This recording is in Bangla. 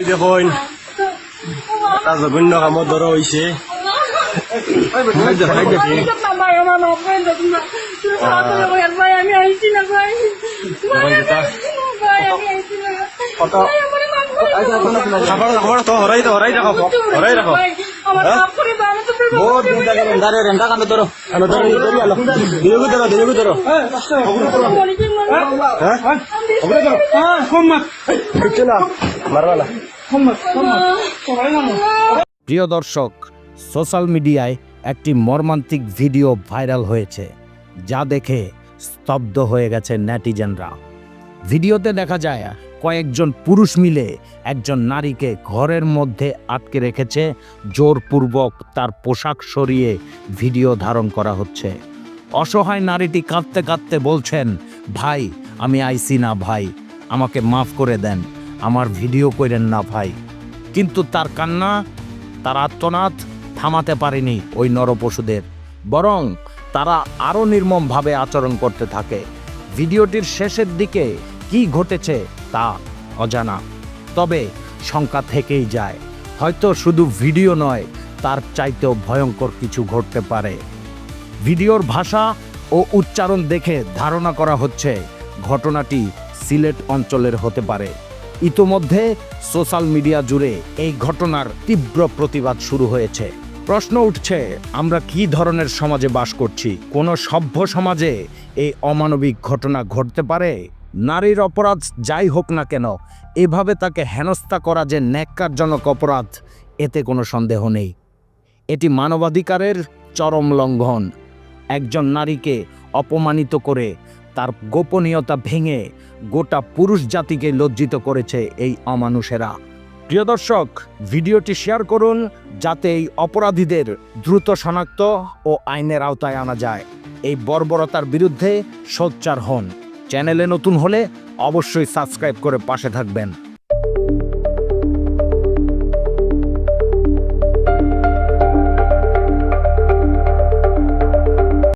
দেখুন এটা জঘন্য কামত ধরা হয়েছে আমি হরাই তো হরাই রাখো হরাই রাখো আমি বহুত দিন থেকে দাঁড়িয়ে রেন্টা কান্দে ধরো আলো ধরো ধরি আলো ধরো ধরো হ্যাঁ মারবালা প্রিয় দর্শক, সোশ্যাল মিডিয়ায় একটি মর্মান্তিক ভিডিও ভাইরাল হয়েছে, যা দেখে স্তব্ধ হয়ে গেছে নেটিজেনরা। ভিডিওতে দেখা যায়, কয়েকজন পুরুষ মিলে একজন নারীকে ঘরের মধ্যে আটকে রেখেছে, জোরপূর্বক তার পোশাক সরিয়ে ভিডিও ধারণ করা হচ্ছে। অসহায় নারীটি কাঁদতে কাঁদতে বলছেন, ভাই, আমি আইসি না, ভাই, আমাকে মাফ করে দেন। আমার ভিডিও করেন না ভাই। কিন্তু তার কান্না, তার আত্মনাদ থামাতে পারেনি ওই নরপশুদের। বরং তারা আরও নির্মমভাবে আচরণ করতে থাকে। ভিডিওটির শেষের দিকে কি ঘটেছে তা অজানা। তবে শঙ্কা থেকেই যায়। হয়তো শুধু ভিডিও নয়, তার চাইতেও ভয়ঙ্কর কিছু ঘটতে পারে। ভিডিওর ভাষা ও উচ্চারণ দেখে ধারণা করা হচ্ছে, ঘটনাটি সিলেট অঞ্চলের হতে পারে। ইতোমধ্যে সোশ্যাল মিডিয়া জুড়ে এই ঘটনার তীব্র প্রতিবাদ শুরু হয়েছে। প্রশ্ন উঠছে, আমরা কি ধরনের সমাজে বাস করছি? কোনো সভ্য সমাজে এই অমানবিক ঘটনা ঘটতে পারে? নারীর অপরাধ যাই হোক না কেন, এভাবে তাকে হেনস্থা করা যে ন্যাক্কারজনক অপরাধ, এতে কোনো সন্দেহ নেই। এটি মানবাধিকারের চরম লঙ্ঘন। একজন নারীকে অপমানিত করে তার গোপনীয়তা ভেঙে গোটা পুরুষ জাতিকে লজ্জিত করেছে এই অমানুষেরা। প্রিয় দর্শক, ভিডিওটি শেয়ার করুন যাতে এই অপরাধীদের দ্রুত শনাক্ত ও আইনের আওতায় আনা যায়। এই বর্বরতার বিরুদ্ধে সোচ্চার হন। চ্যানেলে নতুন হলে অবশ্যই সাবস্ক্রাইব করে পাশে থাকবেন।